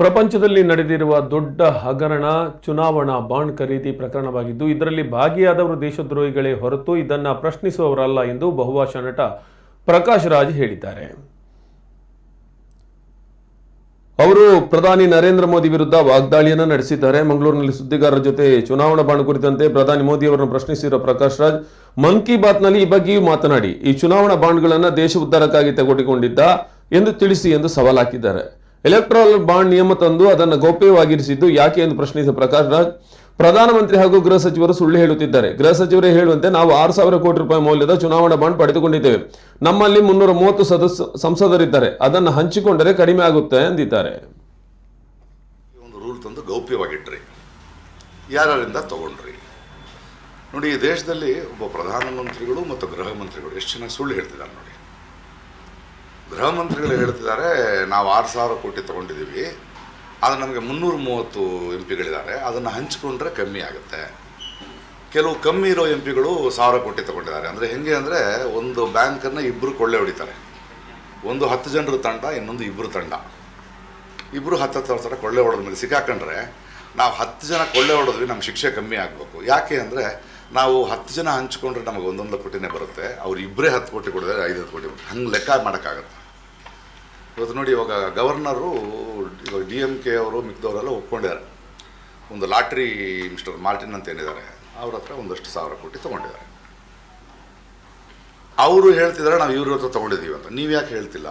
ಪ್ರಪಂಚದಲ್ಲಿ ನಡೆದಿರುವ ದೊಡ್ಡ ಹಗರಣ ಚುನಾವಣಾ ಬಾಂಡ್ ಖರೀದಿ ಪ್ರಕರಣವಾಗಿದ್ದು, ಇದರಲ್ಲಿ ಭಾಗಿಯಾದವರು ದೇಶದ್ರೋಹಿಗಳೇ ಹೊರತು ಇದನ್ನು ಪ್ರಶ್ನಿಸುವವರಲ್ಲ ಎಂದು ಬಹುಭಾಷಾ ನಟ ಪ್ರಕಾಶ್ ರಾಜ್ ಹೇಳಿದ್ದಾರೆ. ಅವರು ಪ್ರಧಾನಿ ನರೇಂದ್ರ ಮೋದಿ ವಿರುದ್ಧ ವಾಗ್ದಾಳಿಯನ್ನು ನಡೆಸಿದ್ದಾರೆ. ಮಂಗಳೂರಿನಲ್ಲಿ ಸುದ್ದಿಗಾರರ ಜೊತೆ ಚುನಾವಣಾ ಬಾಂಡ್ ಕುರಿತಂತೆ ಪ್ರಧಾನಿ ಮೋದಿ ಅವರನ್ನು ಪ್ರಶ್ನಿಸಿರುವ ಪ್ರಕಾಶ್ ರಾಜ್, ಮನ್ ಕಿ ಬಾತ್ನಲ್ಲಿ ಈ ಬಗ್ಗೆಯೂ ಮಾತನಾಡಿ, ಈ ಚುನಾವಣಾ ಬಾಂಡ್ಗಳನ್ನು ದೇಶ ಉದ್ಧಾರಕ್ಕಾಗಿ ತೆಗೆದುಕೊಂಡಿದ್ದ ಎಂದು ತಿಳಿಸಿ ಎಂದು ಸವಾಲ್ ಹಾಕಿದ್ದಾರೆ ಎಲೆಕ್ಟ್ರಾಲ್ ಬಾಂಡ್ ನಿಯಮ ತಂದು ಅದನ್ನು ಗೌಪ್ಯವಾಗಿರಿಸಿದ್ದು ಯಾಕೆ ಎಂದು ಪ್ರಶ್ನಿಸಿದ ಪ್ರಕಾಶ್ ರಾಜ್, ಪ್ರಧಾನಮಂತ್ರಿ ಹಾಗೂ ಗೃಹ ಸಚಿವರು ಸುಳ್ಳು ಹೇಳುತ್ತಿದ್ದಾರೆ. ಗೃಹ ಸಚಿವರೇ ಹೇಳುವಂತೆ ನಾವು ಆರು ಸಾವಿರ ಕೋಟಿ ರೂಪಾಯಿ ಮೌಲ್ಯದ ಚುನಾವಣಾ ಬಾಂಡ್ ಪಡೆದುಕೊಂಡಿದ್ದೇವೆ. ನಮ್ಮಲ್ಲಿ ಮುನ್ನೂರ ಮೂವತ್ತು ಸದಸ್ಯ ಸಂಸದರಿದ್ದಾರೆ. ಅದನ್ನು ಹಂಚಿಕೊಂಡರೆ ಕಡಿಮೆ ಆಗುತ್ತೆ ಎಂದಿದ್ದಾರೆ ಒಂದು ರೂಲ್ ತಂದು ಗೌಪ್ಯವಾಗಿಟ್ರಿ. ಯಾರ್ಯಾರಿಂದ ತಗೊಂಡ್ರಿ? ನೋಡಿ, ಈ ದೇಶದಲ್ಲಿ ಒಬ್ಬ ಪ್ರಧಾನಮಂತ್ರಿಗಳು ಮತ್ತು ಗೃಹ ಮಂತ್ರಿಗಳು ಎಷ್ಟು ಚೆನ್ನಾಗಿ ಸುಳ್ಳು ಹೇಳ್ತಿದ್ದಾರೆ ನೋಡಿ. ಗೃಹ ಮಂತ್ರಿಗಳು ಹೇಳ್ತಿದ್ದಾರೆ, ನಾವು ಆರು ಸಾವಿರ ಕೋಟಿ ತೊಗೊಂಡಿದ್ದೀವಿ ಅದು ನಮಗೆ ಮುನ್ನೂರ ಮೂವತ್ತು ಎಂ ಪಿಗಳಿದ್ದಾರೆ ಅದನ್ನು ಹಂಚಿಕೊಂಡ್ರೆ ಕಮ್ಮಿ ಆಗುತ್ತೆ. ಕೆಲವು ಕಮ್ಮಿ ಇರೋ ಎಂ ಪಿಗಳು ಸಾವಿರ ಕೋಟಿ ತೊಗೊಂಡಿದ್ದಾರೆ. ಅಂದರೆ ಹೆಂಗೆ ಅಂದರೆ, ಒಂದು ಬ್ಯಾಂಕನ್ನು ಇಬ್ಬರು ಕೊಳ್ಳೆ ಹೊಡಿತಾರೆ. ಒಂದು ಹತ್ತು ಜನರ ತಂಡ, ಇನ್ನೊಂದು ಇಬ್ಬರು ತಂಡ. ಇಬ್ಬರು ಹತ್ತು ಹತ್ತು ಸಾವಿರ ಕೊಳ್ಳೆ ಹೊಡೆದ ಮೇಲೆ ಸಿಕ್ಕಾಕೊಂಡ್ರೆ, ನಾವು ಹತ್ತು ಜನ ಕೊಳ್ಳೆ ಹೊಡೆದ್ವಿ ನಮ್ಮ ಶಿಕ್ಷೆ ಕಮ್ಮಿ ಆಗಬೇಕು. ಯಾಕೆ ಅಂದರೆ, ನಾವು ಹತ್ತು ಜನ ಹಂಚ್ಕೊಂಡ್ರೆ ನಮಗೆ ಒಂದೊಂದು ಕೋಟಿನೇ ಬರುತ್ತೆ. ಅವ್ರು ಇಬ್ಬರೇ ಹತ್ತು ಕೋಟಿ ಕೊಡಿದ್ರೆ ಐದು ಹತ್ತು ಕೋಟಿ. ಬರುತ್ತೆ ಹಂಗೆ ಲೆಕ್ಕ ಮಾಡೋಕ್ಕಾಗತ್ತೆ. ಇವತ್ತು ನೋಡಿ ಇವಾಗ ಗವರ್ನರು, ಇವಾಗ ಡಿ ಎಂ ಕೆ ಅವರು, ಮಿಕ್ದವರೆಲ್ಲ ಒಪ್ಕೊಂಡಿದ್ದಾರೆ. ಒಂದು ಲಾಟ್ರಿ ಮಿಸ್ಟರ್ ಮಾರ್ಟಿನ್ ಅಂತ ಏನಿದ್ದಾರೆ, ಅವ್ರ ಹತ್ರ ಒಂದಷ್ಟು ಸಾವಿರ ಕೋಟಿ ತೊಗೊಂಡಿದ್ದಾರೆ. ಅವರು ಹೇಳ್ತಿದ್ದಾರೆ, ನಾವು ಇವ್ರ ಹತ್ರ ತೊಗೊಂಡಿದ್ದೀವಿ ಅಂತ. ನೀವು ಯಾಕೆ ಹೇಳ್ತಿಲ್ಲ?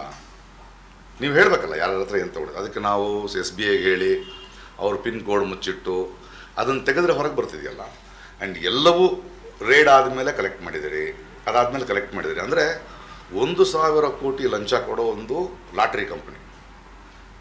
ನೀವು ಹೇಳಬೇಕಲ್ಲ, ಯಾರ ಹತ್ರ ಏನು ತೊಗೊಂಡಿದ್ದು? ಅದಕ್ಕೆ ನಾವು ಎಸ್ ಬಿ ಐಗೆ ಹೇಳಿ, ಅವ್ರ ಪಿನ್ ಕೋಡ್ ಮುಚ್ಚಿಟ್ಟು, ಅದನ್ನು ತೆಗೆದ್ರೆ ಹೊರಗೆ ಬರ್ತಿದೆಯಲ್ಲ? ಆ್ಯಂಡ್ ಎಲ್ಲವೂ ರೇಡ್ ಆದಮೇಲೆ ಕಲೆಕ್ಟ್ ಮಾಡಿದಿರಿ ಅದಾದಮೇಲೆ ಕಲೆಕ್ಟ್ ಮಾಡಿದಿರಿ ಅಂದರೆ ಒಂದು ಸಾವಿರ ಕೋಟಿ ಲಂಚ ಕೊಡೋ ಒಂದು ಲಾಟ್ರಿ ಕಂಪ್ನಿ.